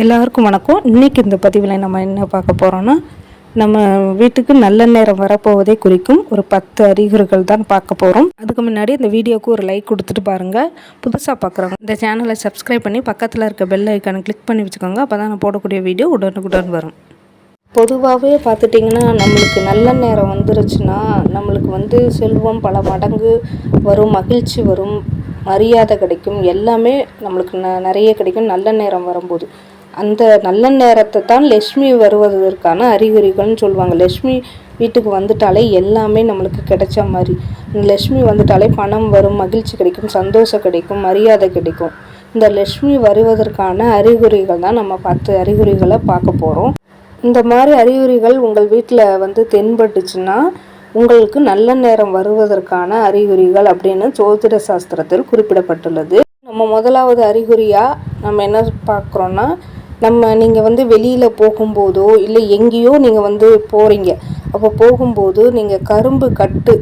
எல்லாருக்கும் வணக்கம். இன்னைக்கு இந்த பதிவில் நம்ம என்ன பார்க்க போகிறோன்னா நம்ம வீட்டுக்கு நல்ல நேரம் வரப்போவதை குறிக்கும் ஒரு பத்து அறிகுறிகள் தான் பார்க்க போகிறோம் அதுக்கு முன்னாடி இந்த வீடியோக்கு ஒரு லைக் கொடுத்துட்டு பாருங்கள் புதுசாக பார்க்குறவங்க இந்த சேனலை சப்ஸ்கிரைப் பண்ணி பக்கத்தில் இருக்க பெல் ஐக்கானை கிளிக் பண்ணி வச்சுக்கோங்க. அப்போ தான் நான் போடக்கூடிய வீடியோ உடனுக்குடன் வரும். பொதுவாகவே பார்த்துட்டிங்கன்னா நம்மளுக்கு நல்ல நேரம் வந்துருச்சுன்னா நம்மளுக்கு வந்து செல்வம் பல மடங்கு வரும் மகிழ்ச்சி வரும் மரியாதை கிடைக்கும். எல்லாமே நம்மளுக்கு ந நிறைய கிடைக்கும் நல்ல நேரம் வரும்போது. அந்த நல்ல நேரத்தை தான் லக்ஷ்மி வருவதற்கான அறிகுறிகள்னு சொல்லுவாங்க. லக்ஷ்மி வீட்டுக்கு வந்துட்டாலே எல்லாமே நம்மளுக்கு கிடைச்ச மாதிரி. லக்ஷ்மி வந்துட்டாலே பணம் வரும் மகிழ்ச்சி கிடைக்கும் சந்தோஷம் கிடைக்கும் மரியாதை கிடைக்கும். இந்த லக்ஷ்மி வருவதற்கான அறிகுறிகள் தான் நம்ம பத்து அறிகுறிகளை பார்க்க போகிறோம் இந்த மாதிரி அறிகுறிகள் உங்கள் வீட்டில் வந்து தென்பட்டுச்சுன்னா உங்களுக்கு நல்ல நேரம் வருவதற்கான அறிகுறிகள் அப்படின்னு ஜோதிட சாஸ்திரத்தில் குறிப்பிடப்பட்டுள்ளது. நம்ம முதலாவது அறிகுறியாக நம்ம என்ன பார்க்குறோன்னா நம்ம நீங்கள் வந்து வெளியில் போகும்போதோ இல்லை எங்கேயோ நீங்கள் வந்து போகிறீங்க அப்போ போகும்போது நீங்கள் கரும்பு கட்டு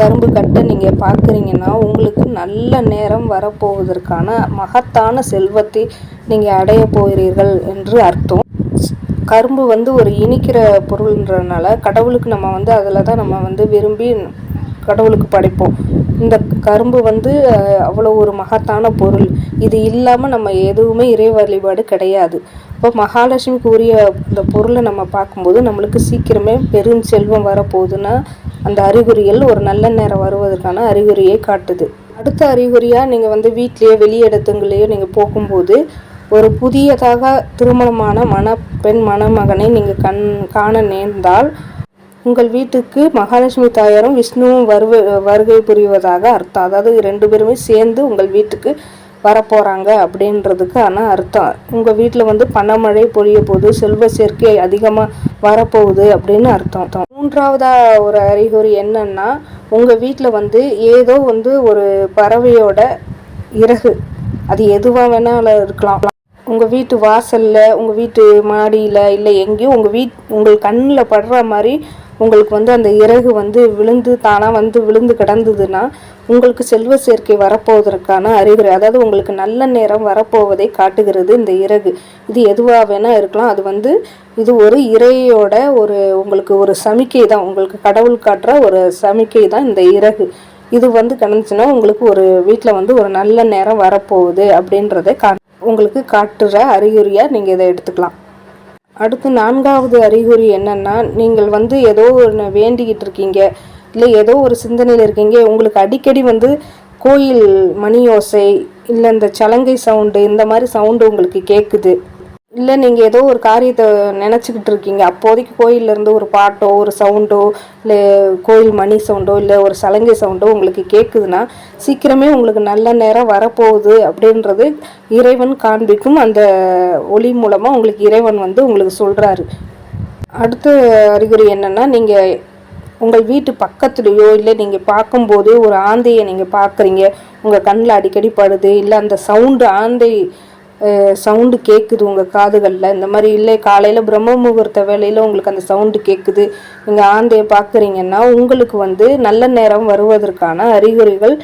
கரும்பு கட்டை நீங்கள் பார்க்குறீங்கன்னா உங்களுக்கு நல்ல நேரம் வரப்போவதற்கான மகத்தான செல்வத்தை நீங்கள் அடைய போகிறீர்கள் என்று அர்த்தம். கரும்பு வந்து ஒரு இனிக்கிற பொருள்ன்றதுனால கடவுளுக்கு நம்ம வந்து அதில் தான் நம்ம வந்து விரும்பி கடவுளுக்கு படைப்போம். இந்த கரும்பு வந்து அவ்வளோ ஒரு மகத்தான பொருள். இது இல்லாமல் நம்ம எதுவுமே இறை வழிபாடு கிடையாது. இப்போ மகாலட்சுமிக்கு உரிய இந்த பொருளை நம்ம பார்க்கும்போது நம்மளுக்கு சீக்கிரமே பெரும் செல்வம் வரப்போகுதுன்னா அந்த அறிகுறிகள் ஒரு நல்ல நேரம் வருவதற்கான அறிகுறியை காட்டுது. அடுத்த அறிகுறியாக நீங்கள் வந்து வீட்லேயோ வெளியிடத்துங்களையோ நீங்கள் போகும்போது ஒரு புதியதாக திருமணமான மணப்பெண் மணமகனை நீங்கள் கண் காண நேர்ந்தால் உங்கள் வீட்டுக்கு மகாலட்சுமி தாயாரும் விஷ்ணுவும் வருவ வருகை புரிவதாக அர்த்தம். அதாவது ரெண்டு பேருமே சேர்ந்து உங்கள் வீட்டுக்கு வரப்போகிறாங்க அப்படின்றதுக்கு ஆனால் அர்த்தம். உங்கள் வீட்டில் வந்து பணமழை பொழிய போது செல்வ சேர்க்கை அதிகமாக வரப்போகுது அப்படின்னு அர்த்தம். மூன்றாவதாக ஒரு அறிகுறி என்னன்னா உங்கள் வீட்டில் வந்து ஏதோ வந்து ஒரு பறவையோட இறகு. அது எதுவாக வேணாலும் இருக்கலாம். உங்கள் வீட்டு வாசலில் உங்கள் வீட்டு மாடியில் இல்லை எங்கேயோ உங்கள் வீட் உங்கள் கண்ணில் படுற மாதிரி உங்களுக்கு வந்து அந்த இறகு வந்து விழுந்து தானாக வந்து விழுந்து கிடந்ததுன்னா உங்களுக்கு செல்வ சேர்க்கை வரப்போவதற்கான அறிகுறி அதாவது உங்களுக்கு நல்ல நேரம் வரப்போவதை காட்டுகிறது இந்த இறகு. இது எதுவாக வேணால் இருக்கலாம். அது வந்து இது ஒரு இறையோட ஒரு உங்களுக்கு ஒரு சமிக்கை தான் உங்களுக்கு கடவுள் காட்டுற ஒரு சமிக்கை தான் இந்த இறகு. இது வந்து கிடந்துச்சுன்னா உங்களுக்கு ஒரு வீட்டில் வந்து ஒரு நல்ல நேரம் வரப்போகுது அப்படின்றத கா உங்களுக்கு காட்டுற அறிகுறியாக நீங்கள் இதை எடுத்துக்கலாம். அடுத்து நான்காவது அறிகுறி என்னென்னா நீங்கள் வந்து ஏதோ ஒன்று வேண்டிக்கிட்டு இருக்கீங்க இல்லை ஏதோ ஒரு சிந்தனையில் இருக்கீங்க உங்களுக்கு அடிக்கடி வந்து கோயில் மணி ஓசை இல்லை இந்த சலங்கை சவுண்டு இந்த மாதிரி சவுண்டு உங்களுக்கு கேட்குது இல்லை நீங்கள் ஏதோ ஒரு காரியத்தை நினச்சிக்கிட்டு இருக்கீங்க. அப்போதைக்கு கோயிலேருந்து ஒரு பாட்டோ ஒரு சவுண்டோ இல்லை கோயில் மணி சவுண்டோ இல்லை ஒரு சலங்கை சவுண்டோ உங்களுக்கு கேட்குதுன்னா சீக்கிரமே உங்களுக்கு நல்ல நேரம் வரப்போகுது அப்படின்றது இறைவன் காண்பிக்கும். அந்த ஒளி மூலமாக உங்களுக்கு இறைவன் வந்து உங்களுக்கு சொல்கிறாரு அடுத்த அறிகுறி என்னென்னா நீங்கள் உங்கள் வீட்டு பக்கத்துலேயோ இல்லை நீங்கள் பார்க்கும்போதே ஒரு ஆந்தையை நீங்கள் பார்க்குறீங்க. உங்கள் கண்ணில் அடிக்கடி படுது இல்லை அந்த சவுண்டு ஆந்தை சவுண்டு கேட்குது உங்கள் காதுகளில். இந்த மாதிரி இல்லை காலையில் பிரம்ம முகூர்த்த வேலையில் உங்களுக்கு அந்த சவுண்டு கேட்குது நீங்கள் ஆந்தையை பார்க்குறீங்கன்னா உங்களுக்கு வந்து நல்ல நேரம் வருவதற்கான அறிகுறிகள்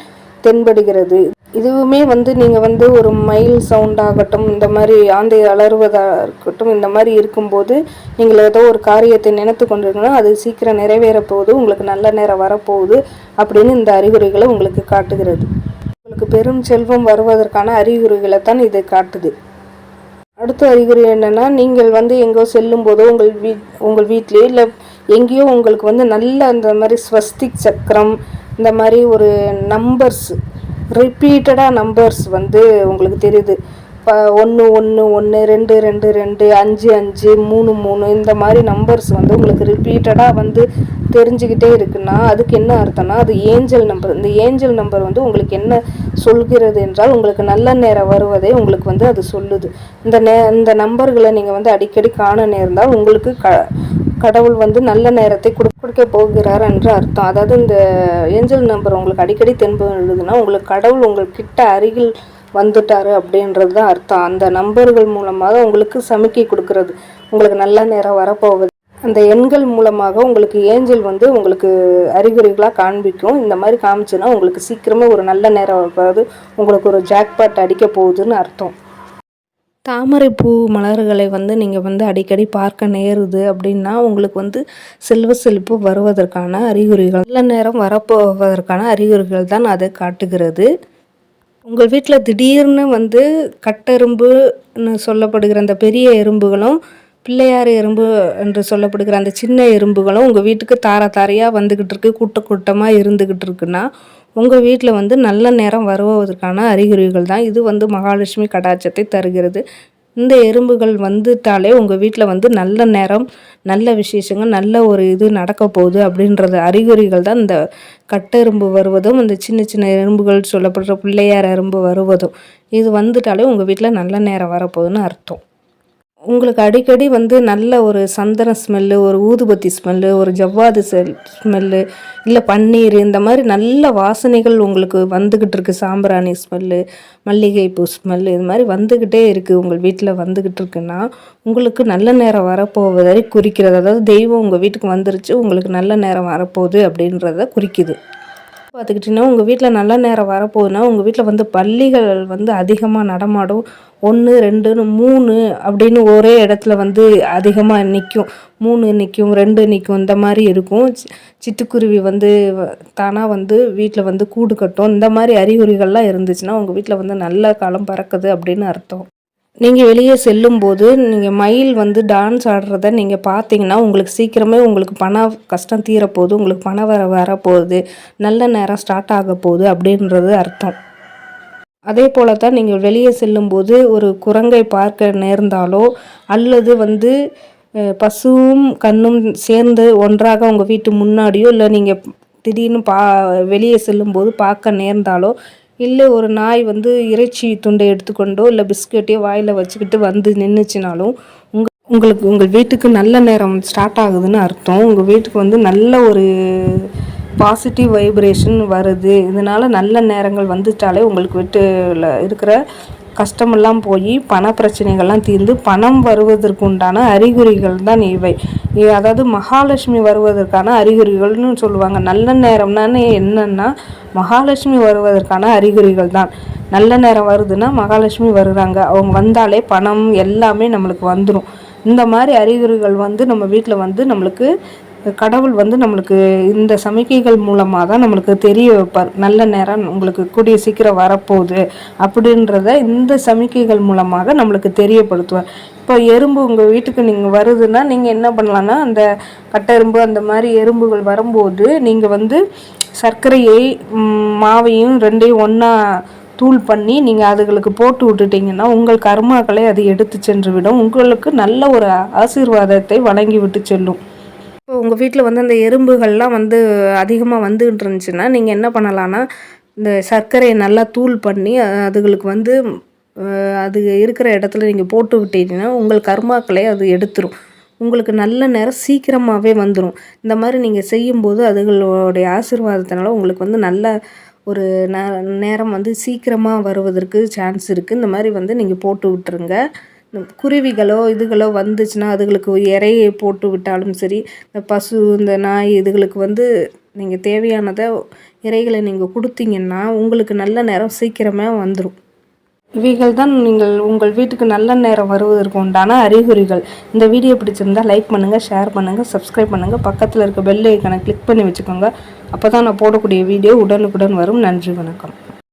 தென்படுகிறது. இதுவுமே வந்து நீங்கள் வந்து ஒரு மயில் சவுண்டாகட்டும் இந்த மாதிரி ஆந்தை அலறுவதாக இருக்கட்டும் இந்த மாதிரி இருக்கும்போது நீங்கள் ஏதோ ஒரு காரியத்தை நினைத்து கொண்டிருக்கணும் அது சீக்கிரம் நிறைவேற போகுது உங்களுக்கு நல்ல நேரம் வரப்போகுது அப்படின்னு இந்த அறிகுறிகளை உங்களுக்கு காட்டுகிறது. அவருக்கு பெரும் செல்வம் வருவதற்கான அறிகுறிகளை தான் இது காட்டுது. அடுத்த அறிகுறி என்னென்னா நீங்கள் வந்து எங்கோ செல்லும் போதோ உங்கள் வீட் உங்கள் வீட்லேயோ இல்லை எங்கேயோ உங்களுக்கு வந்து நல்ல அந்த மாதிரி ஸ்வஸ்திக் சக்கரம் இந்த மாதிரி ஒரு நம்பர்ஸ் ரிப்பீட்டடாக நம்பர்ஸ் வந்து உங்களுக்கு தெரியுது. ஒன்று ஒன்று ஒன்று ரெண்டு ரெண்டு ரெண்டு அஞ்சு அஞ்சு மூணு மூணு இந்த மாதிரி நம்பர்ஸ் வந்து உங்களுக்கு ரிப்பீட்டடாக வந்து தெரிஞ்சுக்கிட்டே இருக்குன்னா அதுக்கு என்ன அர்த்தம்னா அது ஏஞ்சல் நம்பர் இந்த ஏஞ்சல் நம்பர் வந்து உங்களுக்கு என்ன சொல்கிறது என்றால் உங்களுக்கு நல்ல நேரம் வருவதை உங்களுக்கு வந்து அது சொல்லுது. இந்த நே இந்த நம்பர்களை நீங்கள் வந்து அடிக்கடி காண நேர்ந்தால் உங்களுக்கு க கடவுள் வந்து நல்ல நேரத்தை கொடு கொடுக்க போகிறார் என்று அர்த்தம். அதாவது இந்த ஏஞ்சல் நம்பர் உங்களுக்கு அடிக்கடி தென்படுதுன்னா உங்களுக்கு கடவுள் உங்கள் கிட்ட அருகில் வந்துட்டாரு அப்படின்றது தான் அர்த்தம். அந்த நம்பர்கள் மூலமாக உங்களுக்கு சமிக்கை கொடுக்கறது. உங்களுக்கு நல்ல நேரம் வரப்போகுது. அந்த எண்கள் மூலமாக உங்களுக்கு ஏஞ்சல் வந்து உங்களுக்கு அறிகுறிகளாக காண்பிக்கும். இந்த மாதிரி காமிச்சுன்னா உங்களுக்கு சீக்கிரமே ஒரு நல்ல நேரம் வருது உங்களுக்கு ஒரு ஜாக்பாட் அடிக்க போகுதுன்னு அர்த்தம். தாமரை பூ மலர்களை வந்து நீங்கள் வந்து அடிக்கடி பார்க்க நேருது அப்படின்னா உங்களுக்கு வந்து செல்வ செழிப்பு வருவதற்கான அறிகுறிகள். நல்ல நேரம் வரப்போவதற்கான அறிகுறிகள் தான் அதை காட்டுகிறது. உங்கள் வீட்டில் திடீர்னு வந்து கட்டெரும்புன்னு சொல்லப்படுகிற அந்த பெரிய எறும்புகளும் பிள்ளையார் எறும்பு என்று சொல்லப்படுகிற அந்த சின்ன எறும்புகளும் உங்கள் வீட்டுக்கு தார தாரையாக வந்துக்கிட்டு இருக்கு கூட்ட கூட்டமாக இருந்துக்கிட்டு இருக்குன்னா உங்கள் வீட்டில் வந்து நல்ல நேரம் வருவதற்கான அறிகுறிகள் தான். இது வந்து மகாலட்சுமி கடாட்சத்தை தருகிறது. இந்த எறும்புகள் வந்துட்டாலே உங்கள் வீட்டில் வந்து நல்ல நேரம் நல்ல விசேஷங்கள் நல்ல ஒரு இது நடக்க போகுது அப்படின்றது அறிகுறிகள் தான் இந்த கட்டெரும்பு வருவதும் இந்த சின்ன சின்ன எறும்புகள் சொல்லப்படுற பிள்ளையார் எறும்பு வருவதும். இது வந்துட்டாலே உங்கள் வீட்டில் நல்ல நேரம் வரப்போகுதுன்னு அர்த்தம். உங்களுக்கு அடிக்கடி வந்து நல்ல ஒரு சந்தன ஸ்மெல்லு ஒரு ஊதுபத்தி ஸ்மெல்லு ஒரு ஜவ்வாது ஸ்மெல்லு இல்லை பன்னீர் இந்த மாதிரி நல்ல வாசனைகள் உங்களுக்கு வந்துக்கிட்டு இருக்குது சாம்பிராணி ஸ்மெல்லு மல்லிகைப்பூ ஸ்மெல்லு இது மாதிரி வந்துக்கிட்டே இருக்குது உங்கள் வீட்டில் வந்துக்கிட்டு இருக்குன்னா உங்களுக்கு நல்ல நேரம் வரப்போவதை குறிக்கிறது. அதாவது தெய்வம் உங்கள் வீட்டுக்கு வந்துருச்சு உங்களுக்கு நல்ல நேரம் வரப்போகுது அப்படின்றத குறிக்குது. பார்த்துக்கிட்டிங்கன்னா உங்கள் வீட்டில் நல்ல நேரம் வரப்போகுதுன்னா உங்கள் வீட்டில் வந்து பள்ளிகள் வந்து அதிகமாக நடமாடும். ஒன்று ரெண்டுன்னு மூணு அப்படின்னு ஒரே இடத்துல வந்து அதிகமாக நிற்கும் மூணு நிற்கும் ரெண்டு நிற்கும் இந்த மாதிரி இருக்கும். சிட்டுக்குருவி வந்து தானாக வந்து வீட்டில் வந்து கூடு கட்டும். இந்த மாதிரி அறிகுறிகள்லாம் இருந்துச்சுன்னா உங்கள் வீட்டில் வந்து நல்ல காலம் பறக்குது அப்படின்னு அர்த்தம். நீங்கள் வெளியே செல்லும்போது நீங்கள் மயில் வந்து டான்ஸ் ஆடுறத நீங்கள் பார்த்தீங்கன்னா உங்களுக்கு சீக்கிரமே உங்களுக்கு பண கஷ்டம் தீரப்போகுது உங்களுக்கு பணம் வர வரப்போகுது நல்ல நேரம் ஸ்டார்ட் ஆக போகுது அப்படின்றது அர்த்தம். அதே போல தான் நீங்கள் வெளியே செல்லும்போது ஒரு குரங்கை பார்க்க நேர்ந்தாலோ அல்லது வந்து பசுவும் கண்ணும் சேர்ந்து ஒன்றாக உங்கள் வீட்டு முன்னாடியோ இல்லை நீங்கள் திடீர்னு பா வெளியே செல்லும்போது பார்க்க நேர்ந்தாலோ இல்லை ஒரு நாய் வந்து இறைச்சி துண்டை எடுத்துக்கொண்டோ இல்லை பிஸ்கெட்டையோ வாயில் வச்சுக்கிட்டு வந்து நின்றுச்சினாலும் உங்கள் உங்களுக்கு உங்கள் வீட்டுக்கு நல்ல நேரம் ஸ்டார்ட் ஆகுதுன்னு அர்த்தம். உங்கள் வீட்டுக்கு வந்து நல்ல ஒரு பாசிட்டிவ் வைப்ரேஷன் வருது. இதனால் நல்ல நேரங்கள் வந்துட்டாலே உங்களுக்கு வீட்டில் இருக்கிற கஷ்டமெல்லாம் போய் பண பிரச்சனைகள்லாம் தீர்ந்து பணம் வருவதற்கு உண்டான அறிகுறிகள் தான் இவை. அதாவது மகாலட்சுமி வருவதற்கான அறிகுறிகள்னு சொல்லுவாங்க. நல்ல நேரம்னானே என்னன்னா மகாலட்சுமி வருவதற்கான அறிகுறிகள் தான். நல்ல நேரம் வருதுன்னா மகாலட்சுமி வருகிறாங்க அவங்க வந்தாலே பணம் எல்லாமே நம்மளுக்கு வந்துடும் இந்த மாதிரி அறிகுறிகள் வந்து நம்ம வீட்டில் வந்து நம்மளுக்கு கடவுள் வந்து நம்மளுக்கு இந்த சமிக்கைகள் மூலமாக தான் நம்மளுக்கு தெரிய வைப்பார். நல்ல நேரம் உங்களுக்கு கூடிய சீக்கிரம் வரப்போகுது அப்படின்றத இந்த சமிக்கைகள் மூலமாக நம்மளுக்கு தெரியப்படுத்துவார். இப்போ எறும்பு உங்கள் வீட்டுக்கு நீங்கள் வருதுன்னா நீங்கள் என்ன பண்ணலான்னா அந்த கட்டெரும்பு அந்த மாதிரி எறும்புகள் வரும்போது நீங்கள் வந்து சர்க்கரையை மாவையும் ரெண்டையும் ஒன்றா தூள் பண்ணி நீங்கள் அதுகளுக்கு போட்டு விட்டுட்டிங்கன்னா உங்கள் கர்மாக்களை அது எடுத்து சென்று விடும். உங்களுக்கு நல்ல ஒரு ஆசீர்வாதத்தை வழங்கி விட்டு செல்லும். உங்கள் வீட்டில் வந்து அந்த எறும்புகள்லாம் வந்து அதிகமாக வந்துகிட்டு இருந்துச்சுன்னா நீங்கள் என்ன பண்ணலான்னா இந்த சர்க்கரையை நல்லா தூள் பண்ணி அதுகளுக்கு வந்து அது இருக்கிற இடத்துல நீங்கள் போட்டு விட்டீங்கன்னா உங்கள் கர்மாக்களை அது எடுத்துரும். உங்களுக்கு நல்ல நேரம் சீக்கிரமாகவே வந்துடும் இந்த மாதிரி நீங்கள் செய்யும்போது அதுகளுடைய ஆசீர்வாதத்தினால உங்களுக்கு வந்து நல்ல ஒரு நேரம் வந்து சீக்கிரமாக வருவதற்கு சான்ஸ் இருக்குது இந்த மாதிரி வந்து நீங்கள் போட்டு விட்டுருங்க. குருவிகளோ இதுகளோ வந்துச்சுன்னா அதுகளுக்கு இறையை போட்டு விட்டாலும் சரி இந்த பசு இந்த நாய் இதுகளுக்கு வந்து நீங்கள் தேவையானதை இறைகளை நீங்கள் கொடுத்தீங்கன்னா உங்களுக்கு நல்ல நேரம் சீக்கிரமே வந்துடும் இவைகள் தான் நீங்கள் உங்கள் வீட்டுக்கு நல்ல நேரம் வருவதற்கு உண்டான அறிகுறிகள். இந்த வீடியோ பிடிச்சிருந்தால் லைக் பண்ணுங்கள் ஷேர் பண்ணுங்கள் சப்ஸ்கிரைப் பண்ணுங்கள் பக்கத்தில் இருக்க பெல் ஐக்கனை கிளிக் பண்ணி வச்சுக்கோங்க. அப்போ தான் நான் போடக்கூடிய வீடியோ உடனுக்குடன் வரும். நன்றி வணக்கம்.